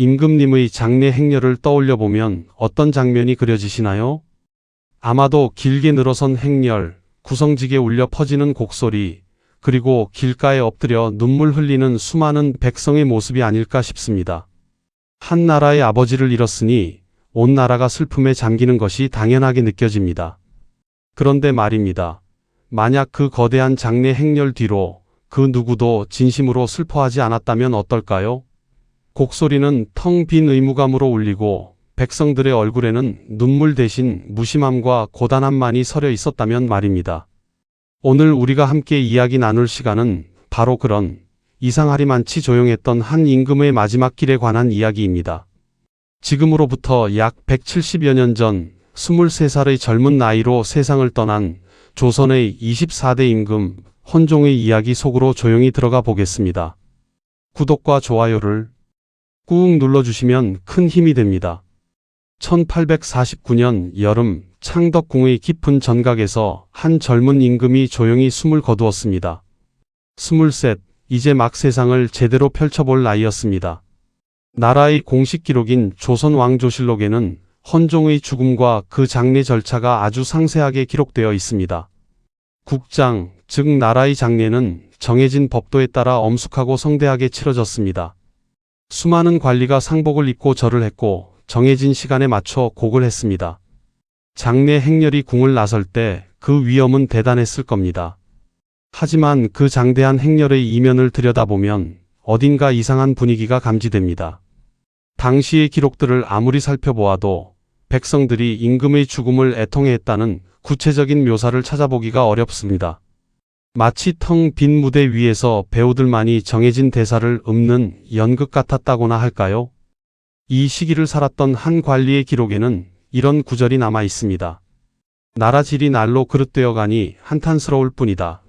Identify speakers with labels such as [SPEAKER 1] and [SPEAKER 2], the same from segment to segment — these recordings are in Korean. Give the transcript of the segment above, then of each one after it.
[SPEAKER 1] 임금님의 장례 행렬을 떠올려 보면 어떤 장면이 그려지시나요? 아마도 길게 늘어선 행렬, 구성지게 울려 퍼지는 곡소리, 그리고 길가에 엎드려 눈물 흘리는 수많은 백성의 모습이 아닐까 싶습니다. 한 나라의 아버지를 잃었으니 온 나라가 슬픔에 잠기는 것이 당연하게 느껴집니다. 그런데 말입니다. 만약 그 거대한 장례 행렬 뒤로 그 누구도 진심으로 슬퍼하지 않았다면 어떨까요? 곡소리는 텅 빈 의무감으로 울리고 백성들의 얼굴에는 눈물 대신 무심함과 고단함만이 서려 있었다면 말입니다. 오늘 우리가 함께 이야기 나눌 시간은 바로 그런 이상하리만치 조용했던 한 임금의 마지막 길에 관한 이야기입니다. 지금으로부터 약 170여 년 전 23살의 젊은 나이로 세상을 떠난 조선의 24대 임금 헌종의 이야기 속으로 조용히 들어가 보겠습니다. 구독과 좋아요를 꾹 눌러주시면 큰 힘이 됩니다. 1849년 여름 창덕궁의 깊은 전각에서 한 젊은 임금이 조용히 숨을 거두었습니다. 스물셋, 이제 막 세상을 제대로 펼쳐볼 나이였습니다. 나라의 공식 기록인 조선 왕조실록에는 헌종의 죽음과 그 장례 절차가 아주 상세하게 기록되어 있습니다. 국장, 즉 나라의 장례는 정해진 법도에 따라 엄숙하고 성대하게 치러졌습니다. 수많은 관리가 상복을 입고 절을 했고 정해진 시간에 맞춰 곡을 했습니다. 장례 행렬이 궁을 나설 때 그 위험은 대단했을 겁니다. 하지만 그 장대한 행렬의 이면을 들여다보면 어딘가 이상한 분위기가 감지됩니다. 당시의 기록들을 아무리 살펴보아도 백성들이 임금의 죽음을 애통해했다는 구체적인 묘사를 찾아보기가 어렵습니다. 마치 텅 빈 무대 위에서 배우들만이 정해진 대사를 읊는 연극 같았다고나 할까요? 이 시기를 살았던 한 관리의 기록에는 이런 구절이 남아 있습니다. 나라 질이 날로 그릇되어 가니 한탄스러울 뿐이다.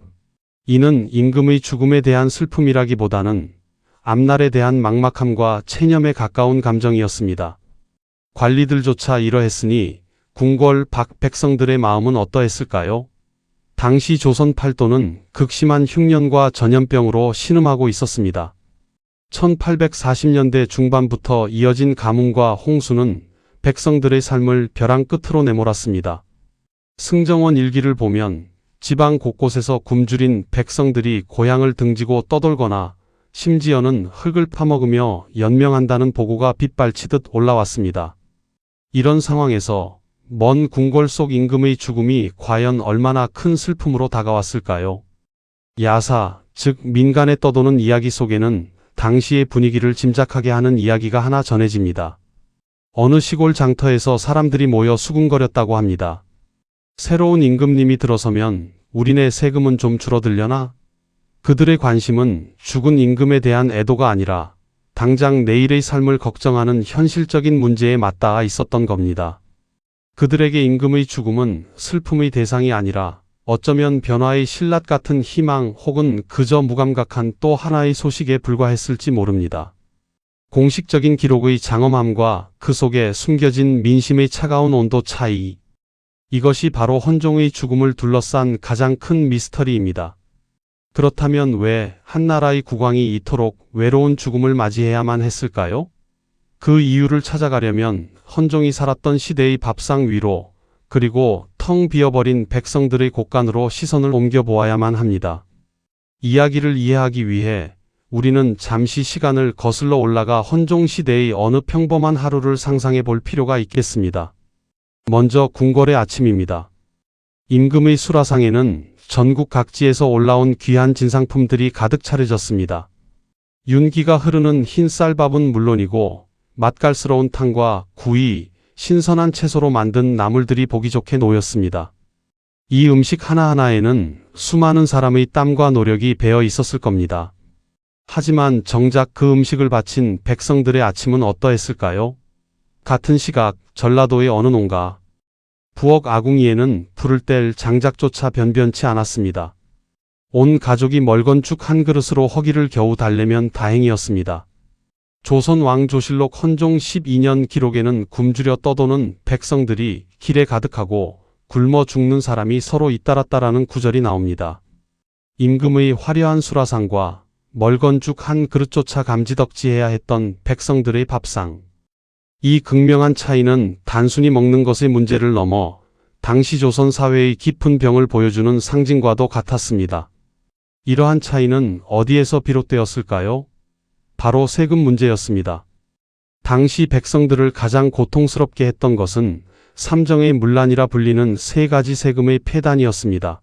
[SPEAKER 1] 이는 임금의 죽음에 대한 슬픔이라기보다는 앞날에 대한 막막함과 체념에 가까운 감정이었습니다. 관리들조차 이러했으니 궁궐 박 백성들의 마음은 어떠했을까요? 당시 조선 팔도는 극심한 흉년과 전염병으로 신음하고 있었습니다. 1840년대 중반부터 이어진 가뭄과 홍수는 백성들의 삶을 벼랑 끝으로 내몰았습니다. 승정원 일기를 보면 지방 곳곳에서 굶주린 백성들이 고향을 등지고 떠돌거나 심지어는 흙을 파먹으며 연명한다는 보고가 빗발치듯 올라왔습니다. 이런 상황에서 먼 궁궐 속 임금의 죽음이 과연 얼마나 큰 슬픔으로 다가왔을까요? 야사, 즉 민간에 떠도는 이야기 속에는 당시의 분위기를 짐작하게 하는 이야기가 하나 전해집니다. 어느 시골 장터에서 사람들이 모여 수군거렸다고 합니다. 새로운 임금님이 들어서면 우리네 세금은 좀 줄어들려나? 그들의 관심은 죽은 임금에 대한 애도가 아니라 당장 내일의 삶을 걱정하는 현실적인 문제에 맞닿아 있었던 겁니다. 그들에게 임금의 죽음은 슬픔의 대상이 아니라 어쩌면 변화의 신랏 같은 희망 혹은 그저 무감각한 또 하나의 소식에 불과했을지 모릅니다. 공식적인 기록의 장엄함과 그 속에 숨겨진 민심의 차가운 온도 차이. 이것이 바로 헌종의 죽음을 둘러싼 가장 큰 미스터리입니다. 그렇다면 왜 한 나라의 국왕이 이토록 외로운 죽음을 맞이해야만 했을까요? 그 이유를 찾아가려면 헌종이 살았던 시대의 밥상 위로 그리고 텅 비어버린 백성들의 곳간으로 시선을 옮겨보아야만 합니다. 이야기를 이해하기 위해 우리는 잠시 시간을 거슬러 올라가 헌종 시대의 어느 평범한 하루를 상상해 볼 필요가 있겠습니다. 먼저 궁궐의 아침입니다. 임금의 수라상에는 전국 각지에서 올라온 귀한 진상품들이 가득 차려졌습니다. 윤기가 흐르는 흰 쌀밥은 물론이고 맛깔스러운 탕과 구이, 신선한 채소로 만든 나물들이 보기 좋게 놓였습니다. 이 음식 하나하나에는 수많은 사람의 땀과 노력이 배어 있었을 겁니다. 하지만 정작 그 음식을 바친 백성들의 아침은 어떠했을까요? 같은 시각 전라도의 어느 농가 부엌 아궁이에는 불을 뗄 장작조차 변변치 않았습니다. 온 가족이 멀건 죽 한 그릇으로 허기를 겨우 달래면 다행이었습니다. 조선 왕조실록 헌종 12년 기록에는 굶주려 떠도는 백성들이 길에 가득하고 굶어 죽는 사람이 서로 잇따랐다라는 구절이 나옵니다. 임금의 화려한 수라상과 멀건 죽 한 그릇조차 감지덕지해야 했던 백성들의 밥상. 이 극명한 차이는 단순히 먹는 것의 문제를 넘어 당시 조선 사회의 깊은 병을 보여주는 상징과도 같았습니다. 이러한 차이는 어디에서 비롯되었을까요? 바로 세금 문제였습니다. 당시 백성들을 가장 고통스럽게 했던 것은 삼정의 문란이라 불리는 세 가지 세금의 폐단이었습니다.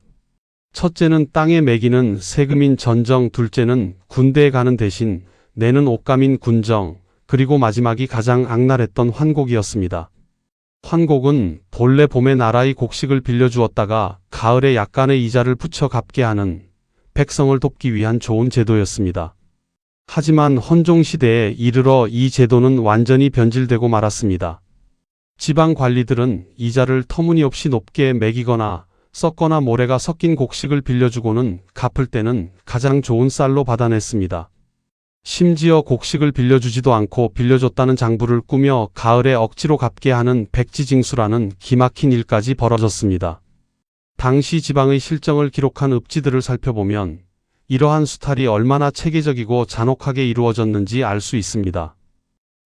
[SPEAKER 1] 첫째는 땅에 매기는 세금인 전정, 둘째는 군대에 가는 대신 내는 옷감인 군정, 그리고 마지막이 가장 악랄했던 환곡이었습니다. 환곡은 본래 봄에 나라의 곡식을 빌려주었다가 가을에 약간의 이자를 붙여 갚게 하는 백성을 돕기 위한 좋은 제도였습니다. 하지만 헌종 시대에 이르러 이 제도는 완전히 변질되고 말았습니다. 지방 관리들은 이자를 터무니없이 높게 매기거나 썩거나 모래가 섞인 곡식을 빌려주고는 갚을 때는 가장 좋은 쌀로 받아냈습니다. 심지어 곡식을 빌려주지도 않고 빌려줬다는 장부를 꾸며 가을에 억지로 갚게 하는 백지징수라는 기막힌 일까지 벌어졌습니다. 당시 지방의 실정을 기록한 읍지들을 살펴보면 이러한 수탈이 얼마나 체계적이고 잔혹하게 이루어졌는지 알 수 있습니다.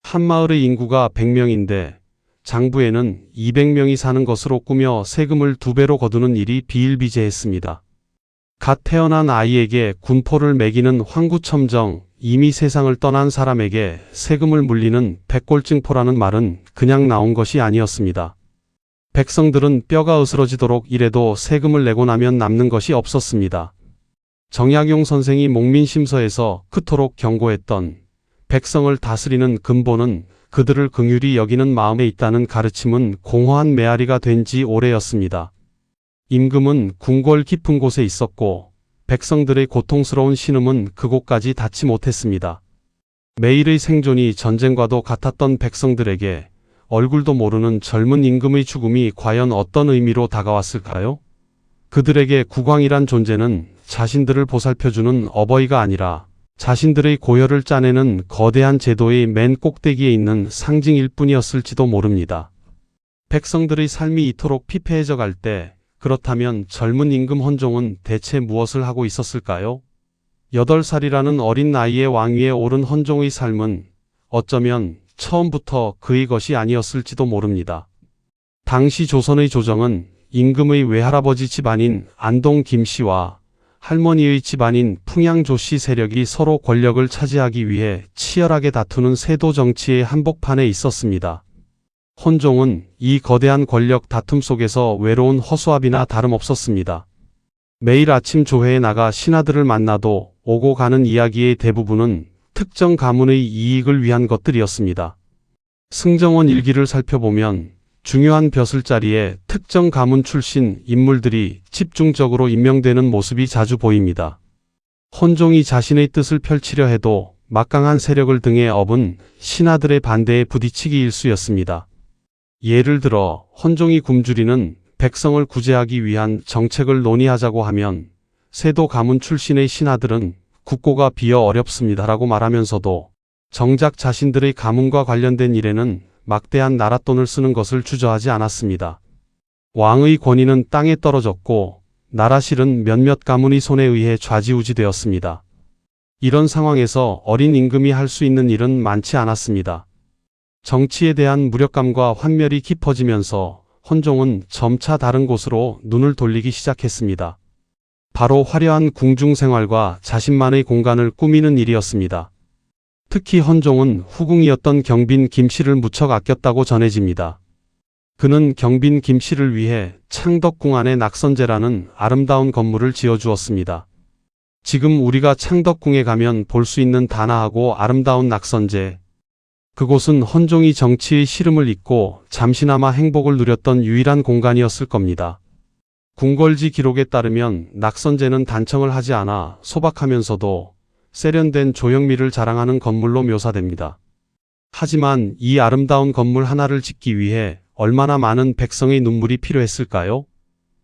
[SPEAKER 1] 한 마을의 인구가 100명인데 장부에는 200명이 사는 것으로 꾸며 세금을 두 배로 거두는 일이 비일비재했습니다. 갓 태어난 아이에게 군포를 매기는 황구첨정, 이미 세상을 떠난 사람에게 세금을 물리는 백골증포라는 말은 그냥 나온 것이 아니었습니다. 백성들은 뼈가 으스러지도록 이래도 세금을 내고 나면 남는 것이 없었습니다. 정약용 선생이 목민심서에서 그토록 경고했던 백성을 다스리는 근본은 그들을 긍휼히 여기는 마음에 있다는 가르침은 공허한 메아리가 된 지 오래였습니다. 임금은 궁궐 깊은 곳에 있었고 백성들의 고통스러운 신음은 그곳까지 닿지 못했습니다. 매일의 생존이 전쟁과도 같았던 백성들에게 얼굴도 모르는 젊은 임금의 죽음이 과연 어떤 의미로 다가왔을까요? 그들에게 국왕이란 존재는 자신들을 보살펴주는 어버이가 아니라 자신들의 고혈을 짜내는 거대한 제도의 맨 꼭대기에 있는 상징일 뿐이었을지도 모릅니다. 백성들의 삶이 이토록 피폐해져 갈 때 그렇다면 젊은 임금 헌종은 대체 무엇을 하고 있었을까요? 8살이라는 어린 나이에 왕위에 오른 헌종의 삶은 어쩌면 처음부터 그의 것이 아니었을지도 모릅니다. 당시 조선의 조정은 임금의 외할아버지 집안인 안동 김씨와 할머니의 집안인 풍양조씨 세력이 서로 권력을 차지하기 위해 치열하게 다투는 세도 정치의 한복판에 있었습니다. 헌종은 이 거대한 권력 다툼 속에서 외로운 허수아비나 다름없었습니다. 매일 아침 조회에 나가 신하들을 만나도 오고 가는 이야기의 대부분은 특정 가문의 이익을 위한 것들이었습니다. 승정원 일기를 살펴보면 중요한 벼슬자리에 특정 가문 출신 인물들이 집중적으로 임명되는 모습이 자주 보입니다. 헌종이 자신의 뜻을 펼치려 해도 막강한 세력을 등에 업은 신하들의 반대에 부딪히기 일쑤였습니다. 예를 들어 헌종이 굶주리는 백성을 구제하기 위한 정책을 논의하자고 하면 세도 가문 출신의 신하들은 국고가 비어 어렵습니다라고 말하면서도 정작 자신들의 가문과 관련된 일에는 막대한 나랏돈을 쓰는 것을 주저하지 않았습니다. 왕의 권위는 땅에 떨어졌고 나라실은 몇몇 가문의 손에 의해 좌지우지되었습니다. 이런 상황에서 어린 임금이 할 수 있는 일은 많지 않았습니다. 정치에 대한 무력감과 환멸이 깊어지면서 헌종은 점차 다른 곳으로 눈을 돌리기 시작했습니다. 바로 화려한 궁중 생활과 자신만의 공간을 꾸미는 일이었습니다. 특히 헌종은 후궁이었던 경빈 김씨를 무척 아꼈다고 전해집니다. 그는 경빈 김씨를 위해 창덕궁 안에 낙선제라는 아름다운 건물을 지어주었습니다. 지금 우리가 창덕궁에 가면 볼 수 있는 단아하고 아름다운 낙선제. 그곳은 헌종이 정치의 시름을 잊고 잠시나마 행복을 누렸던 유일한 공간이었을 겁니다. 궁궐지 기록에 따르면 낙선제는 단청을 하지 않아 소박하면서도 세련된 조형미를 자랑하는 건물로 묘사됩니다. 하지만 이 아름다운 건물 하나를 짓기 위해 얼마나 많은 백성의 눈물이 필요했을까요?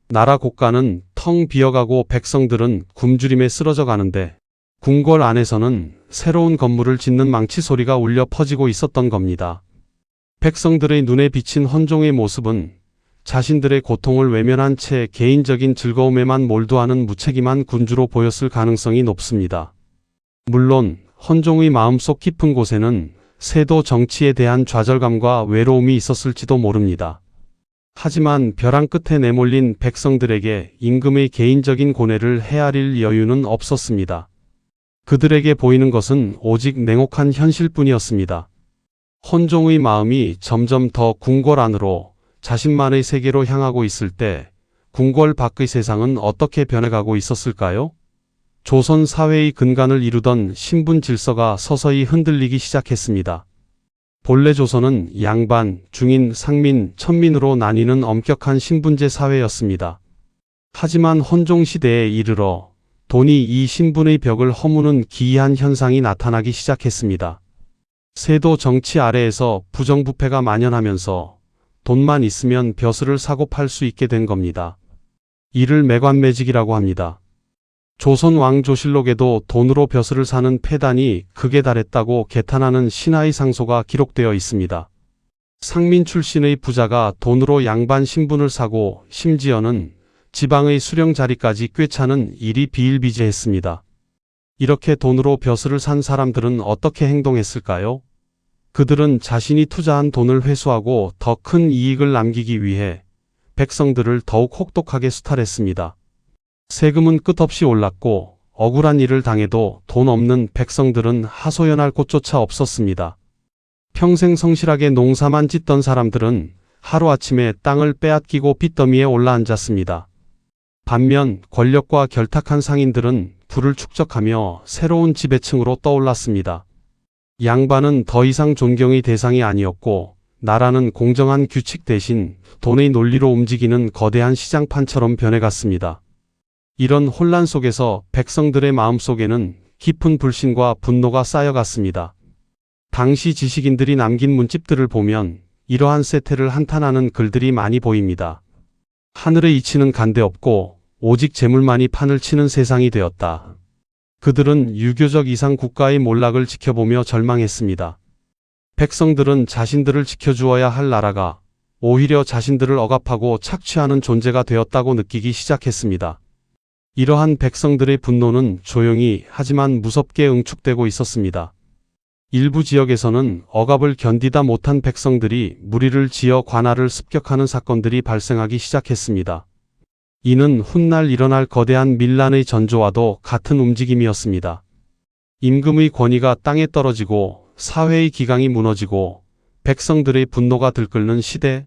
[SPEAKER 1] 나라 국가는 텅 비어가고 백성들은 굶주림에 쓰러져 가는데 궁궐 안에서는 새로운 건물을 짓는 망치 소리가 울려 퍼지고 있었던 겁니다. 백성들의 눈에 비친 헌종의 모습은 자신들의 고통을 외면한 채 개인적인 즐거움에만 몰두하는 무책임한 군주로 보였을 가능성이 높습니다. 물론 헌종의 마음속 깊은 곳에는 세도 정치에 대한 좌절감과 외로움이 있었을지도 모릅니다. 하지만 벼랑 끝에 내몰린 백성들에게 임금의 개인적인 고뇌를 헤아릴 여유는 없었습니다. 그들에게 보이는 것은 오직 냉혹한 현실뿐이었습니다. 헌종의 마음이 점점 더 궁궐 안으로 자신만의 세계로 향하고 있을 때 궁궐 밖의 세상은 어떻게 변해가고 있었을까요? 조선 사회의 근간을 이루던 신분 질서가 서서히 흔들리기 시작했습니다. 본래 조선은 양반, 중인, 상민, 천민으로 나뉘는 엄격한 신분제 사회였습니다. 하지만 헌종 시대에 이르러 돈이 이 신분의 벽을 허무는 기이한 현상이 나타나기 시작했습니다. 세도 정치 아래에서 부정부패가 만연하면서 돈만 있으면 벼슬을 사고 팔 수 있게 된 겁니다. 이를 매관매직이라고 합니다. 조선 왕조실록에도 돈으로 벼슬을 사는 폐단이 극에 달했다고 개탄하는 신하의 상소가 기록되어 있습니다. 상민 출신의 부자가 돈으로 양반 신분을 사고 심지어는 지방의 수령 자리까지 꿰차는 일이 비일비재했습니다. 이렇게 돈으로 벼슬을 산 사람들은 어떻게 행동했을까요? 그들은 자신이 투자한 돈을 회수하고 더 큰 이익을 남기기 위해 백성들을 더욱 혹독하게 수탈했습니다. 세금은 끝없이 올랐고 억울한 일을 당해도 돈 없는 백성들은 하소연할 곳조차 없었습니다. 평생 성실하게 농사만 짓던 사람들은 하루아침에 땅을 빼앗기고 빚더미에 올라앉았습니다. 반면 권력과 결탁한 상인들은 부를 축적하며 새로운 지배층으로 떠올랐습니다. 양반은 더 이상 존경의 대상이 아니었고 나라는 공정한 규칙 대신 돈의 논리로 움직이는 거대한 시장판처럼 변해갔습니다. 이런 혼란 속에서 백성들의 마음속에는 깊은 불신과 분노가 쌓여갔습니다. 당시 지식인들이 남긴 문집들을 보면 이러한 세태를 한탄하는 글들이 많이 보입니다. 하늘에 이치는 간대 없고 오직 재물만이 판을 치는 세상이 되었다. 그들은 유교적 이상 국가의 몰락을 지켜보며 절망했습니다. 백성들은 자신들을 지켜주어야 할 나라가 오히려 자신들을 억압하고 착취하는 존재가 되었다고 느끼기 시작했습니다. 이러한 백성들의 분노는 조용히 하지만 무섭게 응축되고 있었습니다. 일부 지역에서는 억압을 견디다 못한 백성들이 무리를 지어 관할을 습격하는 사건들이 발생하기 시작했습니다. 이는 훗날 일어날 거대한 밀란의 전조와도 같은 움직임이었습니다. 임금의 권위가 땅에 떨어지고 사회의 기강이 무너지고 백성들의 분노가 들끓는 시대.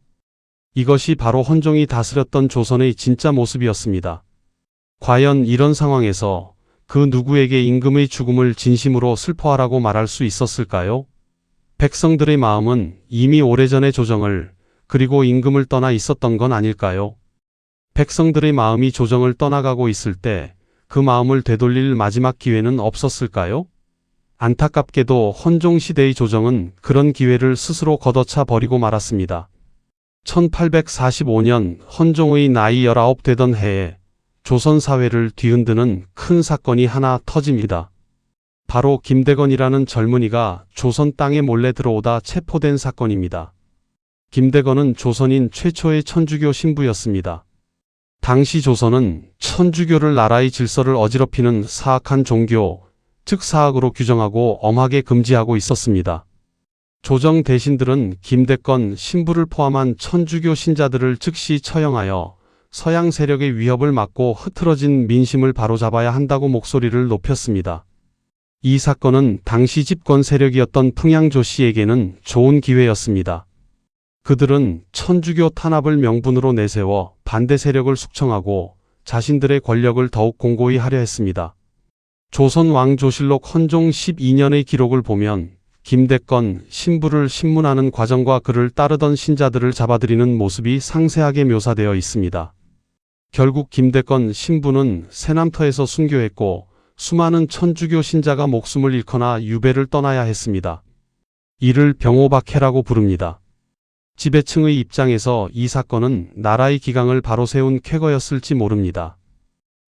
[SPEAKER 1] 이것이 바로 헌종이 다스렸던 조선의 진짜 모습이었습니다. 과연 이런 상황에서 그 누구에게 임금의 죽음을 진심으로 슬퍼하라고 말할 수 있었을까요? 백성들의 마음은 이미 오래전의 조정을 그리고 임금을 떠나 있었던 건 아닐까요? 백성들의 마음이 조정을 떠나가고 있을 때 그 마음을 되돌릴 마지막 기회는 없었을까요? 안타깝게도 헌종 시대의 조정은 그런 기회를 스스로 걷어차 버리고 말았습니다. 1845년 헌종의 나이 19 되던 해에 조선 사회를 뒤흔드는 큰 사건이 하나 터집니다. 바로 김대건이라는 젊은이가 조선 땅에 몰래 들어오다 체포된 사건입니다. 김대건은 조선인 최초의 천주교 신부였습니다. 당시 조선은 천주교를 나라의 질서를 어지럽히는 사악한 종교, 즉 사악으로 규정하고 엄하게 금지하고 있었습니다. 조정 대신들은 김대건 신부를 포함한 천주교 신자들을 즉시 처형하여 서양 세력의 위협을 막고 흐트러진 민심을 바로잡아야 한다고 목소리를 높였습니다. 이 사건은 당시 집권 세력이었던 풍양조 씨에게는 좋은 기회였습니다. 그들은 천주교 탄압을 명분으로 내세워 반대 세력을 숙청하고 자신들의 권력을 더욱 공고히 하려 했습니다. 조선 왕조실록 헌종 12년의 기록을 보면 김대건 신부를 신문하는 과정과 그를 따르던 신자들을 잡아들이는 모습이 상세하게 묘사되어 있습니다. 결국 김대건 신부는 세남터에서 순교했고 수많은 천주교 신자가 목숨을 잃거나 유배를 떠나야 했습니다. 이를 병호박해라고 부릅니다. 지배층의 입장에서 이 사건은 나라의 기강을 바로 세운 쾌거였을지 모릅니다.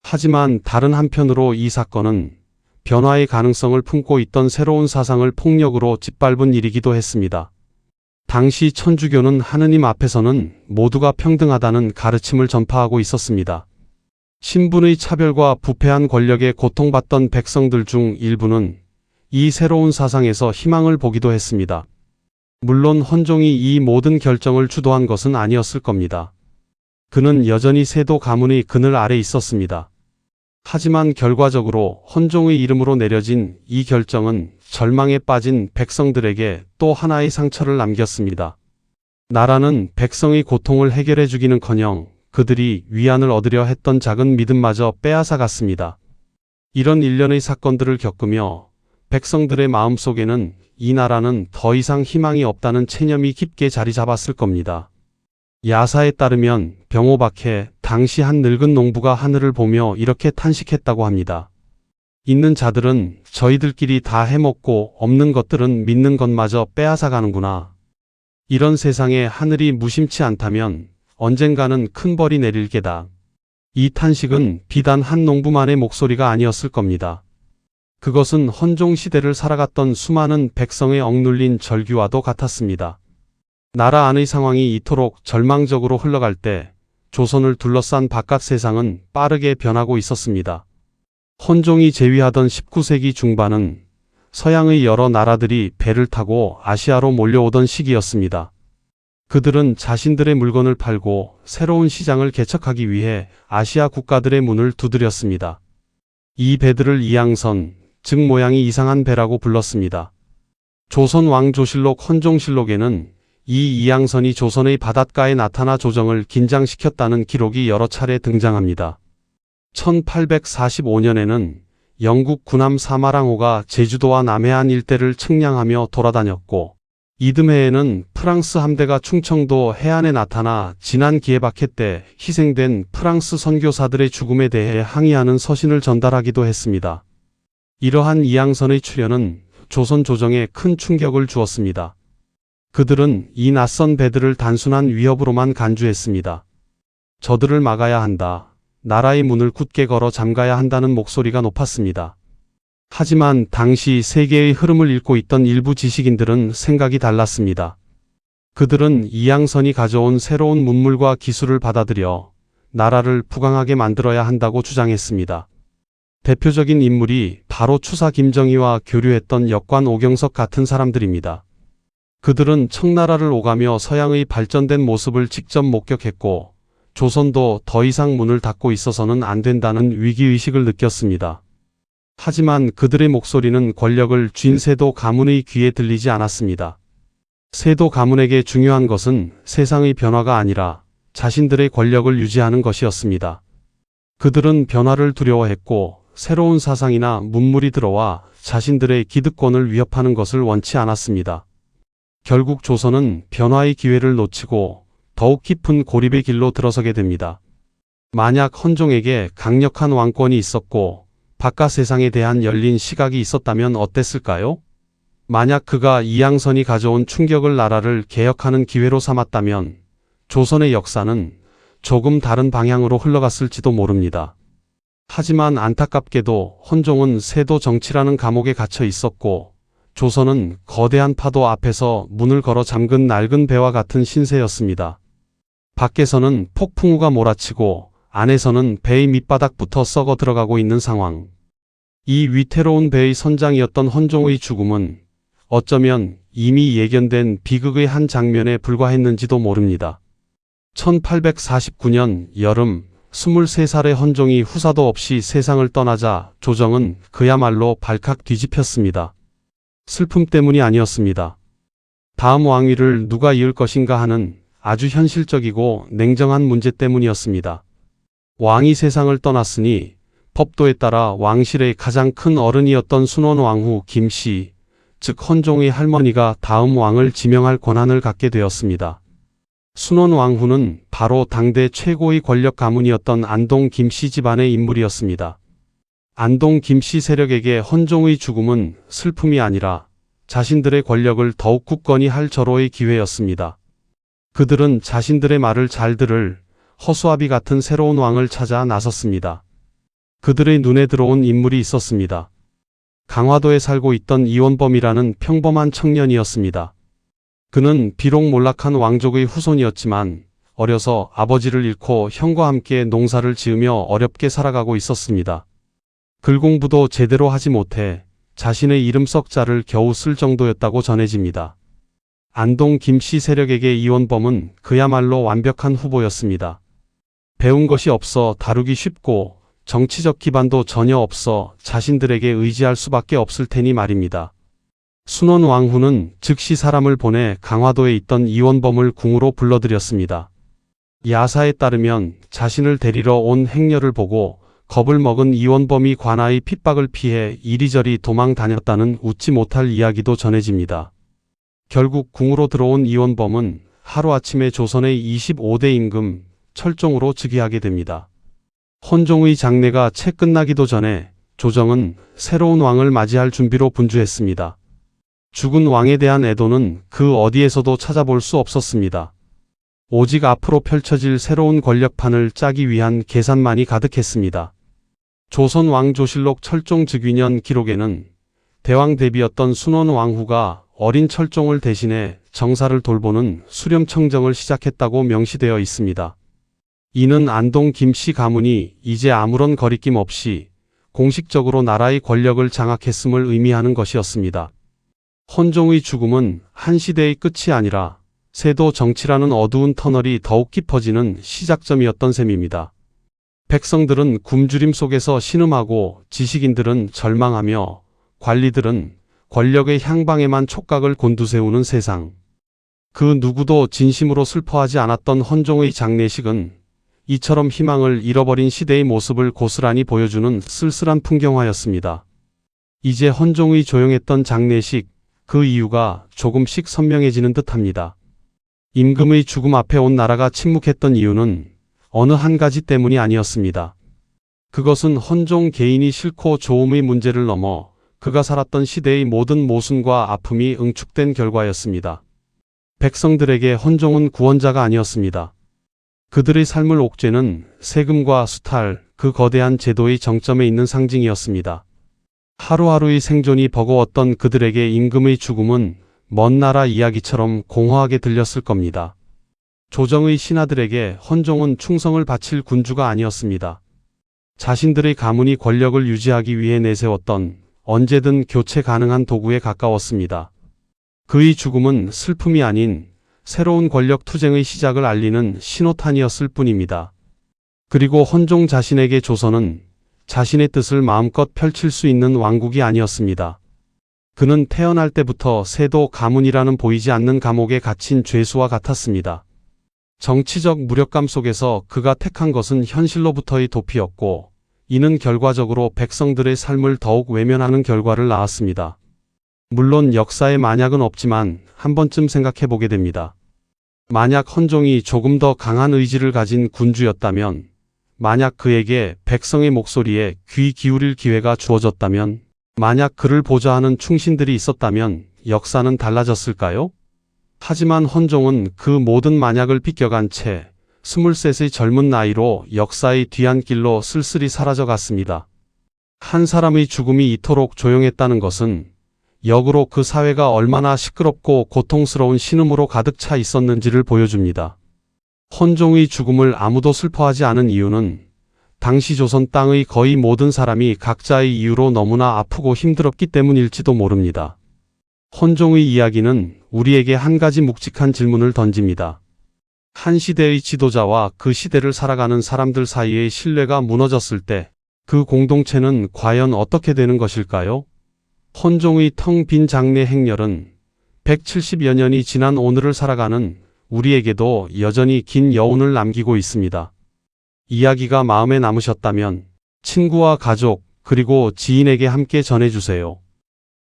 [SPEAKER 1] 하지만 다른 한편으로 이 사건은 변화의 가능성을 품고 있던 새로운 사상을 폭력으로 짓밟은 일이기도 했습니다. 당시 천주교는 하느님 앞에서는 모두가 평등하다는 가르침을 전파하고 있었습니다. 신분의 차별과 부패한 권력에 고통받던 백성들 중 일부는 이 새로운 사상에서 희망을 보기도 했습니다. 물론 헌종이 이 모든 결정을 주도한 것은 아니었을 겁니다. 그는 여전히 세도 가문의 그늘 아래 있었습니다. 하지만 결과적으로 헌종의 이름으로 내려진 이 결정은 절망에 빠진 백성들에게 또 하나의 상처를 남겼습니다. 나라는 백성의 고통을 해결해 주기는커녕 그들이 위안을 얻으려 했던 작은 믿음마저 빼앗아 갔습니다. 이런 일련의 사건들을 겪으며 백성들의 마음속에는 이 나라는 더 이상 희망이 없다는 체념이 깊게 자리 잡았을 겁니다. 야사에 따르면 병호박해 당시 한 늙은 농부가 하늘을 보며 이렇게 탄식했다고 합니다. 있는 자들은 저희들끼리 다 해먹고 없는 것들은 믿는 것마저 빼앗아 가는구나. 이런 세상에 하늘이 무심치 않다면 언젠가는 큰 벌이 내릴 게다. 이 탄식은 비단 한 농부만의 목소리가 아니었을 겁니다. 그것은 헌종 시대를 살아갔던 수많은 백성의 억눌린 절규와도 같았습니다. 나라 안의 상황이 이토록 절망적으로 흘러갈 때 조선을 둘러싼 바깥 세상은 빠르게 변하고 있었습니다. 헌종이 제위하던 19세기 중반은 서양의 여러 나라들이 배를 타고 아시아로 몰려오던 시기였습니다. 그들은 자신들의 물건을 팔고 새로운 시장을 개척하기 위해 아시아 국가들의 문을 두드렸습니다. 이 배들을 이양선, 즉 모양이 이상한 배라고 불렀습니다. 조선 왕조실록 헌종실록에는 이 이양선이 조선의 바닷가에 나타나 조정을 긴장시켰다는 기록이 여러 차례 등장합니다. 1845년에는 영국 군함 사마랑호가 제주도와 남해안 일대를 측량하며 돌아다녔고 이듬해에는 프랑스 함대가 충청도 해안에 나타나 지난 기해박해 때 희생된 프랑스 선교사들의 죽음에 대해 항의하는 서신을 전달하기도 했습니다. 이러한 이양선의 출현은 조선 조정에 큰 충격을 주었습니다. 그들은 이 낯선 배들을 단순한 위협으로만 간주했습니다. 저들을 막아야 한다. 나라의 문을 굳게 걸어 잠가야 한다는 목소리가 높았습니다. 하지만 당시 세계의 흐름을 읽고 있던 일부 지식인들은 생각이 달랐습니다. 그들은 이양선이 가져온 새로운 문물과 기술을 받아들여 나라를 부강하게 만들어야 한다고 주장했습니다. 대표적인 인물이 바로 추사 김정희와 교류했던 역관 오경석 같은 사람들입니다. 그들은 청나라를 오가며 서양의 발전된 모습을 직접 목격했고 조선도 더 이상 문을 닫고 있어서는 안 된다는 위기의식을 느꼈습니다. 하지만 그들의 목소리는 권력을 쥔 세도 가문의 귀에 들리지 않았습니다. 세도 가문에게 중요한 것은 세상의 변화가 아니라 자신들의 권력을 유지하는 것이었습니다. 그들은 변화를 두려워했고 새로운 사상이나 문물이 들어와 자신들의 기득권을 위협하는 것을 원치 않았습니다. 결국 조선은 변화의 기회를 놓치고 더욱 깊은 고립의 길로 들어서게 됩니다. 만약 헌종에게 강력한 왕권이 있었고 바깥 세상에 대한 열린 시각이 있었다면 어땠을까요? 만약 그가 이양선이 가져온 충격을 나라를 개혁하는 기회로 삼았다면 조선의 역사는 조금 다른 방향으로 흘러갔을지도 모릅니다. 하지만 안타깝게도 헌종은 세도 정치라는 감옥에 갇혀 있었고 조선은 거대한 파도 앞에서 문을 걸어 잠근 낡은 배와 같은 신세였습니다. 밖에서는 폭풍우가 몰아치고 안에서는 배의 밑바닥부터 썩어 들어가고 있는 상황. 이 위태로운 배의 선장이었던 헌종의 죽음은 어쩌면 이미 예견된 비극의 한 장면에 불과했는지도 모릅니다. 1849년 여름 23살의 헌종이 후사도 없이 세상을 떠나자 조정은 그야말로 발칵 뒤집혔습니다. 슬픔 때문이 아니었습니다. 다음 왕위를 누가 이을 것인가 하는 아주 현실적이고 냉정한 문제 때문이었습니다. 왕이 세상을 떠났으니 법도에 따라 왕실의 가장 큰 어른이었던 순원왕후 김씨, 즉 헌종의 할머니가 다음 왕을 지명할 권한을 갖게 되었습니다. 순원왕후는 바로 당대 최고의 권력 가문이었던 안동 김씨 집안의 인물이었습니다. 안동 김씨 세력에게 헌종의 죽음은 슬픔이 아니라 자신들의 권력을 더욱 굳건히 할 절호의 기회였습니다. 그들은 자신들의 말을 잘 들을 허수아비 같은 새로운 왕을 찾아 나섰습니다. 그들의 눈에 들어온 인물이 있었습니다. 강화도에 살고 있던 이원범이라는 평범한 청년이었습니다. 그는 비록 몰락한 왕족의 후손이었지만 어려서 아버지를 잃고 형과 함께 농사를 지으며 어렵게 살아가고 있었습니다. 글 공부도 제대로 하지 못해 자신의 이름 썩자를 겨우 쓸 정도였다고 전해집니다. 안동 김씨 세력에게 이원범은 그야말로 완벽한 후보였습니다. 배운 것이 없어 다루기 쉽고 정치적 기반도 전혀 없어 자신들에게 의지할 수밖에 없을 테니 말입니다. 순원 왕후는 즉시 사람을 보내 강화도에 있던 이원범을 궁으로 불러들였습니다. 야사에 따르면 자신을 데리러 온 행녀를 보고 겁을 먹은 이원범이 관아의 핍박을 피해 이리저리 도망 다녔다는 웃지 못할 이야기도 전해집니다. 결국 궁으로 들어온 이원범은 하루아침에 조선의 25대 임금 철종으로 즉위하게 됩니다. 헌종의 장례가 채 끝나기도 전에 조정은 새로운 왕을 맞이할 준비로 분주했습니다. 죽은 왕에 대한 애도는 그 어디에서도 찾아볼 수 없었습니다. 오직 앞으로 펼쳐질 새로운 권력판을 짜기 위한 계산만이 가득했습니다. 조선 왕조실록 철종 즉위년 기록에는 대왕 대비였던 순원 왕후가 어린 철종을 대신해 정사를 돌보는 수렴청정을 시작했다고 명시되어 있습니다. 이는 안동 김씨 가문이 이제 아무런 거리낌 없이 공식적으로 나라의 권력을 장악했음을 의미하는 것이었습니다. 헌종의 죽음은 한 시대의 끝이 아니라 세도 정치라는 어두운 터널이 더욱 깊어지는 시작점이었던 셈입니다. 백성들은 굶주림 속에서 신음하고 지식인들은 절망하며 관리들은 권력의 향방에만 촉각을 곤두세우는 세상. 그 누구도 진심으로 슬퍼하지 않았던 헌종의 장례식은 이처럼 희망을 잃어버린 시대의 모습을 고스란히 보여주는 쓸쓸한 풍경화였습니다. 이제 헌종의 조용했던 장례식, 그 이유가 조금씩 선명해지는 듯 합니다. 임금의 죽음 앞에 온 나라가 침묵했던 이유는 어느 한 가지 때문이 아니었습니다. 그것은 헌종 개인이 싫고 좋음의 문제를 넘어 그가 살았던 시대의 모든 모순과 아픔이 응축된 결과였습니다. 백성들에게 헌종은 구원자가 아니었습니다. 그들의 삶을 옥죄는 세금과 수탈, 그 거대한 제도의 정점에 있는 상징이었습니다. 하루하루의 생존이 버거웠던 그들에게 임금의 죽음은 먼 나라 이야기처럼 공허하게 들렸을 겁니다. 조정의 신하들에게 헌종은 충성을 바칠 군주가 아니었습니다. 자신들의 가문이 권력을 유지하기 위해 내세웠던 언제든 교체 가능한 도구에 가까웠습니다. 그의 죽음은 슬픔이 아닌 새로운 권력 투쟁의 시작을 알리는 신호탄이었을 뿐입니다. 그리고 헌종 자신에게 조선은 자신의 뜻을 마음껏 펼칠 수 있는 왕국이 아니었습니다. 그는 태어날 때부터 세도 가문이라는 보이지 않는 감옥에 갇힌 죄수와 같았습니다. 정치적 무력감 속에서 그가 택한 것은 현실로부터의 도피였고, 이는 결과적으로 백성들의 삶을 더욱 외면하는 결과를 낳았습니다. 물론 역사에 만약은 없지만 한 번쯤 생각해 보게 됩니다. 만약 헌종이 조금 더 강한 의지를 가진 군주였다면, 만약 그에게 백성의 목소리에 귀 기울일 기회가 주어졌다면, 만약 그를 보좌하는 충신들이 있었다면 역사는 달라졌을까요? 하지만 헌종은 그 모든 만약을 비껴간 채 23의 젊은 나이로 역사의 뒤안길로 쓸쓸히 사라져갔습니다. 한 사람의 죽음이 이토록 조용했다는 것은 역으로 그 사회가 얼마나 시끄럽고 고통스러운 신음으로 가득 차 있었는지를 보여줍니다. 헌종의 죽음을 아무도 슬퍼하지 않은 이유는 당시 조선 땅의 거의 모든 사람이 각자의 이유로 너무나 아프고 힘들었기 때문일지도 모릅니다. 헌종의 이야기는 우리에게 한 가지 묵직한 질문을 던집니다. 한 시대의 지도자와 그 시대를 살아가는 사람들 사이의 신뢰가 무너졌을 때 그 공동체는 과연 어떻게 되는 것일까요? 헌종의 텅 빈 장례 행렬은 170여 년이 지난 오늘을 살아가는 우리에게도 여전히 긴 여운을 남기고 있습니다. 이야기가 마음에 남으셨다면 친구와 가족 그리고 지인에게 함께 전해주세요.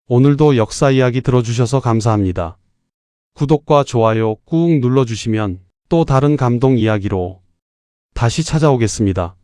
[SPEAKER 1] 오늘도 역사 이야기 들어주셔서 감사합니다. 구독과 좋아요 꾹 눌러주시면 또 다른 감동 이야기로 다시 찾아오겠습니다.